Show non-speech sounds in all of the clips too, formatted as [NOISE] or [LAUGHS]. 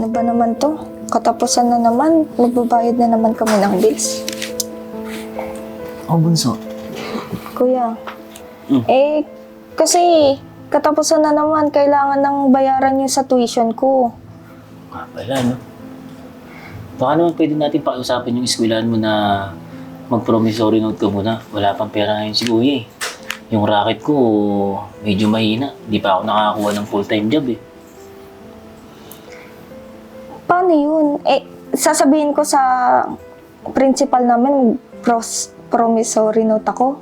Ano ba naman to? Katapusan na naman, magbabayad na naman kami ng bills. Oh, bunso. Kuya, Mm. eh, kasi katapusan na naman, kailangan ng bayaran yung sa tuition ko. Ah, wala, no? Baka naman pwede natin pakiusapan yung eskwelahan mo na mag-promissory note ka muna. Wala pang pera ngayon si Kuya eh. Yung racket ko, medyo mahina. Di pa ako nakakakuha ng full-time job eh. Paano yun? Eh, sasabihin ko sa principal namin, pros, promissory note ako.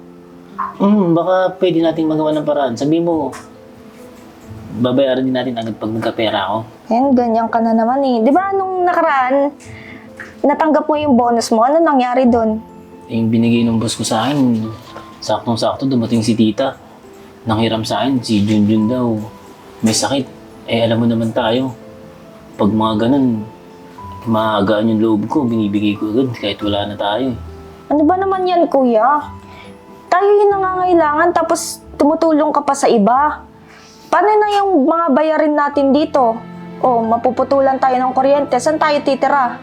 Hmm, baka pwede nating magawa ng paraan. Sabi mo, babayaran din natin agad pag nagkapera ako. Ayan, ganyan ka na naman eh. Di ba nung nakaraan, natanggap mo yung bonus mo? Ano nangyari doon? Eh, Yung binigay ng boss ko sa akin, saktong-sakto dumating si tita. Nanghiram sa akin, si Junjun daw. May sakit. Eh, alam mo naman tayo. Pag mga ganun, maagaan yung loob ko, binibigay ko agad kahit wala na tayo. Ano ba naman yan, kuya? Tayo yung nangangailangan tapos tumutulong ka pa sa iba. Paano na yung mga bayarin natin dito? O, mapuputulan tayo ng kuryente. Saan tayo titira?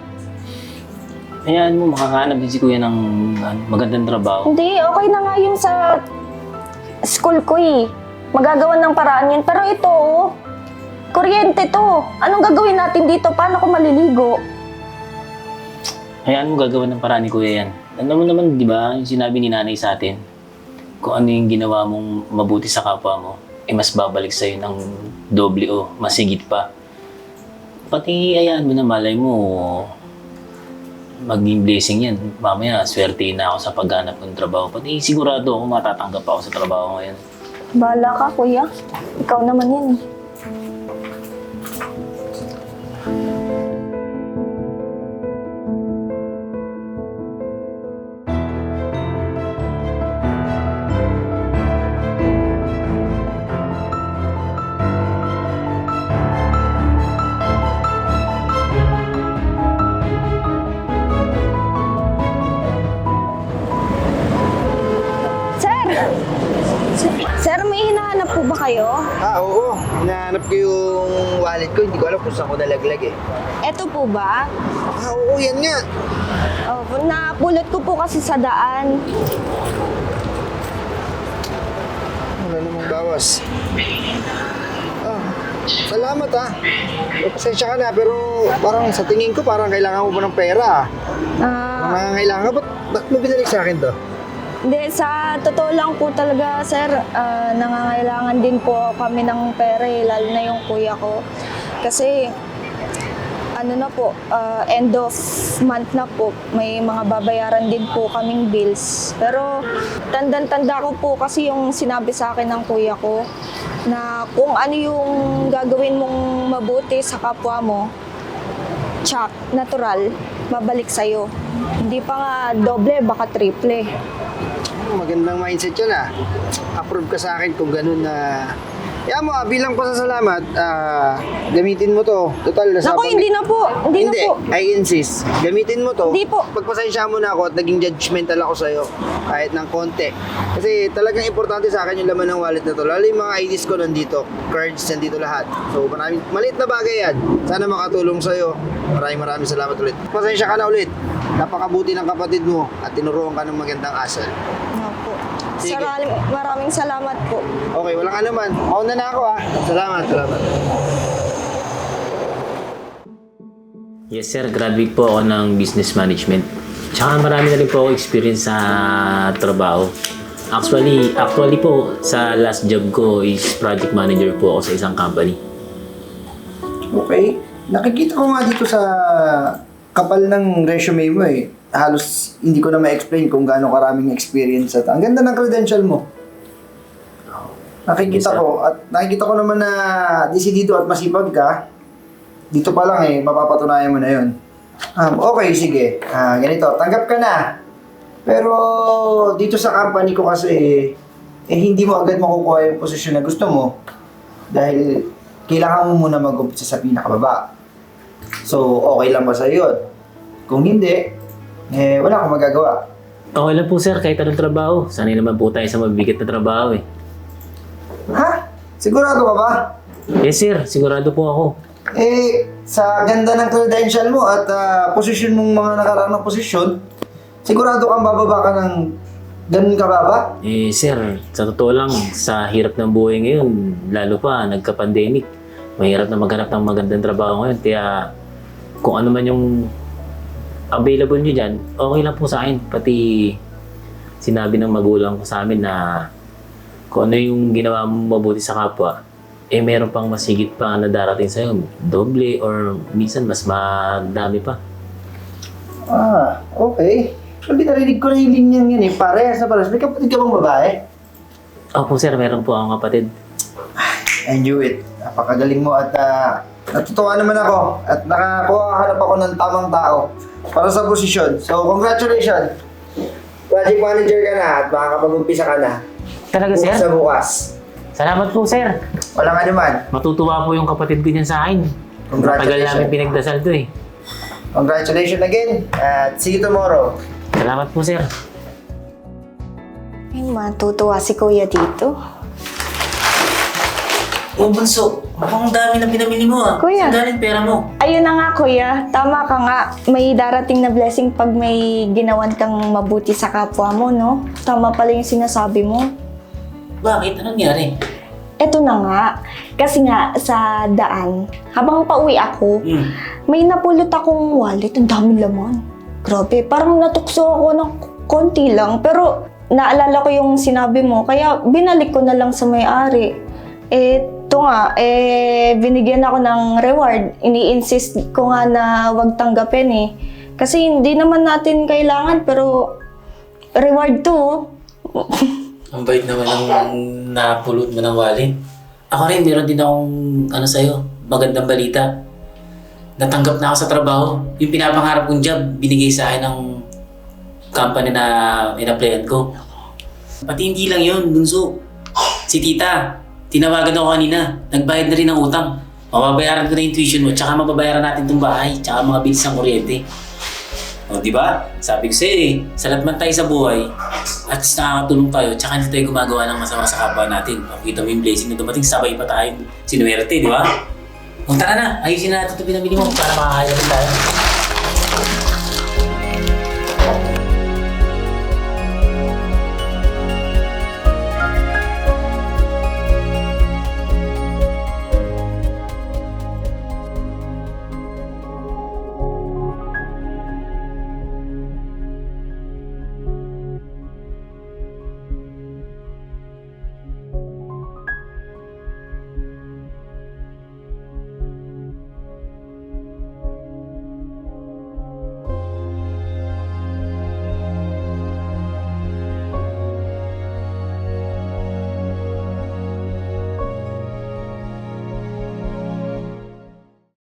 Hayaan mo, makakahanap din si kuya ng ano, magandang trabaho. Hindi, okay na nga yung sa school ko eh. Magagawa ng paraan yun. Pero ito, oh, kuryente to. Anong gagawin natin dito? Paano ko maliligo? Hayaan mo gagawa ng paraan ni kuya yan. Alam mo naman, di ba, yung sinabi ni nanay sa atin, kung ano yung ginawa mong mabuti sa kapwa mo, eh mas babalik sa'yo ng doble o mas higit pa. Pati hayaan mo na malay mo, maging blessing yan. Mamaya, swerte na ako sa paghanap ng trabaho. Pati sigurado ako matatanggap ako sa trabaho ngayon. Bala ka, kuya. Ikaw naman yan eh. Hinahanap po ba kayo? Ah, oo. Hinahanap ko yung wallet ko. Hindi ko alam kung saan ko nalaglag eh. Eto po ba? Ah, oo. Yan nga. Oh, napulot ko po kasi sa daan. Wala namang bawas. Ah, salamat ah. Pasensya ka na, pero parang sa tingin ko parang kailangan mo pa ng pera ah. Ah, Parang kailangan, ba't, ba't mo binalik sa akin to? Hindi, sa totoo lang po talaga, sir, ah, nangangailangan din po kami ng pera, eh, lalo na yung kuya ko. Kasi, ano na po, ah, end of month na po, may mga babayaran din po kaming bills. Pero, tandan-tanda ko po kasi yung sinabi sa akin ng kuya ko, na kung ano yung gagawin mong mabuti sa kapwa mo, tsak, natural, babalik sa'yo. Hindi pa nga doble, baka triple. Magandang mindset yun ah. Approve ka sa akin kung ganun na... Yan mo ah, bilang pasasalamat, ah, gamitin mo to. Total, nasa Naku, pag- hindi na po. Hindi, Hindi, na po. I insist. Gamitin mo to. Hindi po. Pagpasensya mo na ako at naging judgmental ako sa'yo. Kahit ng konti. Kasi talagang importante sa akin yung laman ng wallet na to. Lalo yung mga IDs ko nandito. Cards nandito lahat. So maraming, maliit na bagay yan. Sana makatulong sa'yo. Maraming maraming salamat ulit. Pasensya ka na ulit. Napakabuti ng kapatid mo at tinuruan ka ng magandang asal. Opo. Sige. Maraming, maraming salamat po. Okay, walang anuman. Mauna na ako ah. Salamat, salamat. Yes sir, graduate po ako ng business management. Tsaka marami na rin po ako experience sa trabaho. Actually, actually po, sa last job ko is project manager po ako sa isang company. Okay. Nakikita ko nga dito sa kapal ng resume mo eh. Halos hindi ko na ma-explain kung gaano karaming experience at ang ganda ng credential mo. Nakikita Yes, ko at nakikita ko naman na desidido at masipag ka. Dito pa lang eh, mapapatunayan mo na yun. Um, okay, sige. Ah, ganito, tanggap ka na. Pero dito sa company ko kasi eh hindi mo agad makukuha yung posisyon na gusto mo dahil kailangan mo muna mag-umpisa sa pinakababa. So, okay lang ba sa yun? Kung hindi, eh, wala akong magagawa. Okay lang po sir, kahit anong trabaho. Sanay naman po tayo sa mabibigat na trabaho eh. Ha? Sigurado ka ba? Yes sir, sigurado po ako. Eh, sa ganda ng credential mo at ah, posisyon mong mga nakaraan ng posisyon, sigurado kang bababa ka ng ganun kababa? Eh, sir, sa totoo lang, sa hirap ng buhay ngayon, lalo pa, nagka-pandemic, mahirap na maghanap ng magandang trabaho ngayon. Kaya, kung ano man yung available nyo dyan, okay lang po sa akin. Pati, sinabi ng magulang ko sa amin na kung ano yung ginawa mo mabuti sa kapwa, eh meron pang masigit pa na darating sa'yo. Doble or minsan mas madami pa. Ah, okay. Actually, narinig ko na yung linyang yan eh. Parehas na parehas. May kapatid ka bang babae? Opo sir, meron po akong kapatid. I knew it. Napakagaling mo at ah, natutuwa naman ako at nakakuha ako ng tamang tao para sa posisyon. So, congratulations! Project manager ka na at makakapag-umpisa ka na. Talaga Bukas sir? sa bukas. Salamat po sir. Walang anuman. Matutuwa po yung kapatid ko niyan sa akin. Matagal Congratulations. namin pinagdasal to eh. Congratulations again at see you tomorrow. Salamat po sir. Ay, matutuwa si kuya dito. Oh, Bunso, mukhang dami na pinamili mo ah. Kuya. Saan galing pera mo? Ayun na nga kuya, tama ka nga. May darating na blessing pag may ginawan kang mabuti sa kapwa mo, no? Tama pala yung sinasabi mo. Bakit? Anong nangyari? Eto na nga, kasi nga sa daan, habang pauwi ako, Hmm. may napulot akong wallet, ang dami laman. Grabe, parang natukso ako ng konti lang, pero naalala ko yung sinabi mo, kaya binalik ko na lang sa may-ari. Eh, ito nga, eh, binigyan ako ng reward. Ini-insist ko nga na wag tanggapin eh. Kasi hindi naman natin kailangan, pero reward to. oh. [LAUGHS] Ang bait naman ng napulot mo ng wallet. Ako rin, meron din akong, ano sa'yo, magandang balita. Natanggap na ako sa trabaho. Yung pinapangarap kong job, binigay sa akin ng company na in-applyan ko. Pati hindi lang yun, bunso. Si tita, tinawagan ako kanina. Nagbayad na rin ng utang. Mababayaran ko na yung tuition mo, tsaka mababayaran natin itong bahay, tsaka mga bills ng kuryente. O, di ba? Sabi ko sa'yo eh, salat man tayo sa buhay, at least nakakatulong tayo, tsaka hindi tayo gumagawa ng masama sa kapwa natin. Makita mo yung blessing na dumating, sabay pa tayo sinuwerte, di ba? O tara na, ayusin na natin ito pinamili mo para makakailan tayo.